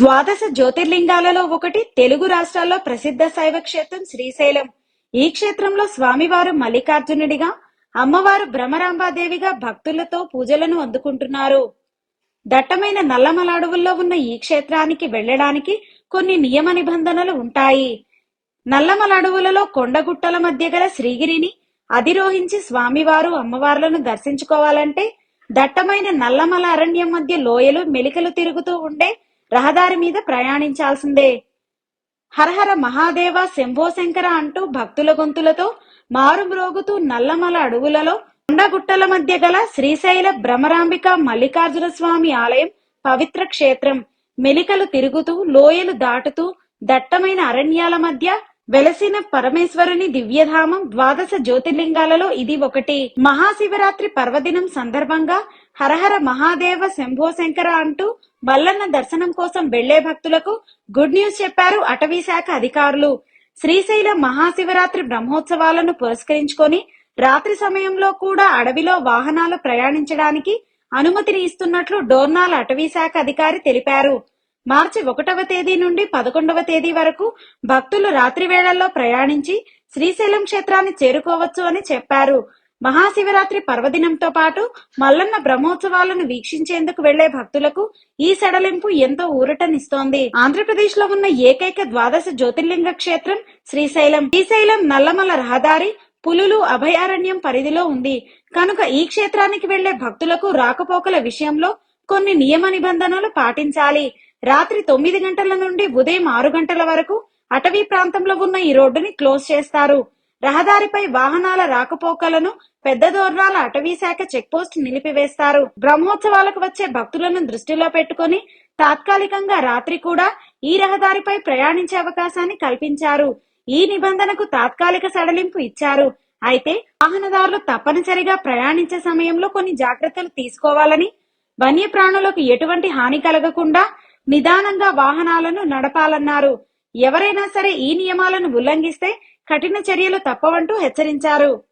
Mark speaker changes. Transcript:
Speaker 1: ద్వాదశ జ్యోతిర్లింగాలలో ఒకటి తెలుగు రాష్ట్రాల్లో ప్రసిద్ధ శైవ క్షేత్రం శ్రీశైలం. ఈ క్షేత్రంలో స్వామివారు మల్లికార్జునుడిగా అమ్మవారు భ్రమరాంబాదేవిగా భక్తులతో పూజలను అందుకుంటున్నారు. దట్టమైన నల్లమల అడవుల్లో ఉన్న ఈ క్షేత్రానికి వెళ్ళడానికి కొన్ని నియమ నిబంధనలు ఉంటాయి. నల్లమల అడవులలో కొండగుట్టల మధ్య గల శ్రీగిరిని అధిరోహించి స్వామివారు అమ్మవార్లను దర్శించుకోవాలంటే దట్టమైన నల్లమల అరణ్యం మధ్య లోయలు మెలికలు తిరుగుతూ ఉండే రహదారి మీద ప్రయాణించాల్సిందే. హరహర మహాదేవ శంభో శంకర అంటూ భక్తుల గొంతులతో మారుమ్రోగుతూ నల్లమల అడవులలో కొండగుట్టల మధ్య గల శ్రీశైల భ్రమరాంబిక మల్లికార్జున స్వామి ఆలయం పవిత్ర క్షేత్రం. మెలికలు తిరుగుతూ లోయలు దాటుతూ దట్టమైన అరణ్యాల మధ్య వెలసిన పరమేశ్వరుని దివ్యధామం ద్వాదశ జ్యోతిర్లింగాలలో ఇది ఒకటి. మహాశివరాత్రి పర్వదినం సందర్భంగా హరహర మహాదేవ శంభో శంకర అంటూ మల్లన్న దర్శనం కోసం వెళ్ళే భక్తులకు గుడ్ న్యూస్ చెప్పారు అటవీ శాఖ అధికారులు. శ్రీశైల మహాశివరాత్రి బ్రహ్మోత్సవాలను పురస్కరించుకొని రాత్రి సమయంలో కూడా అడవిలో వాహనాలు ప్రయాణించడానికి అనుమతిని ఇస్తున్నట్లు డోర్నాల్ అటవీ శాఖ అధికారి తెలిపారు. మార్చి ఒకటవ తేదీ నుండి పదకొండవ తేదీ వరకు భక్తులు రాత్రి వేళల్లో ప్రయాణించి శ్రీశైలం క్షేత్రాన్ని చేరుకోవచ్చు అని చెప్పారు. మహాశివరాత్రి పర్వదినంతో పాటు మల్లన్న బ్రహ్మోత్సవాలను వీక్షించేందుకు వెళ్ళే భక్తులకు ఈ సడలింపు ఎంతో ఊరటనిస్తోంది. ఆంధ్రప్రదేశ్లో ఉన్న ఏకైక ద్వాదశ జ్యోతిర్లింగ క్షేత్రం శ్రీశైలం. శ్రీశైలం నల్లమల రహదారి పులులు అభయారణ్యం పరిధిలో ఉంది. కనుక ఈ క్షేత్రానికి వెళ్ళే భక్తులకు రాకపోకల విషయంలో కొన్ని నియమ నిబంధనలు పాటించాలి. రాత్రి తొమ్మిది గంటల నుండి ఉదయం ఆరు గంటల వరకు అటవీ ప్రాంతంలో ఉన్న ఈ రోడ్డుని క్లోజ్ చేస్తారు. రహదారిపై వాహనాల రాకపోకలను పెద్ద దూరాల అటవీ శాఖ చెక్పోస్ట్ నిలిపివేస్తారు. బ్రహ్మోత్సవాలకు వచ్చే భక్తులను దృష్టిలో పెట్టుకొని తాత్కాలికంగా రాత్రి కూడా ఈ రహదారిపై ప్రయాణించే అవకాశాన్ని కల్పించారు. ఈ నిబంధనకు తాత్కాలిక సడలింపు ఇచ్చారు. అయితే వాహనదారులు తప్పనిసరిగా ప్రయాణించే సమయంలో కొన్ని జాగ్రత్తలు తీసుకోవాలని వన్యప్రాణులకు ఎటువంటి హాని కలగకుండా నిదానంగా వాహనాలను నడపాలన్నారు. ఎవరైనా సరే ఈ నియమాలను ఉల్లంఘిస్తే కఠిన చర్యలు తప్పవంటూ హెచ్చరించారు.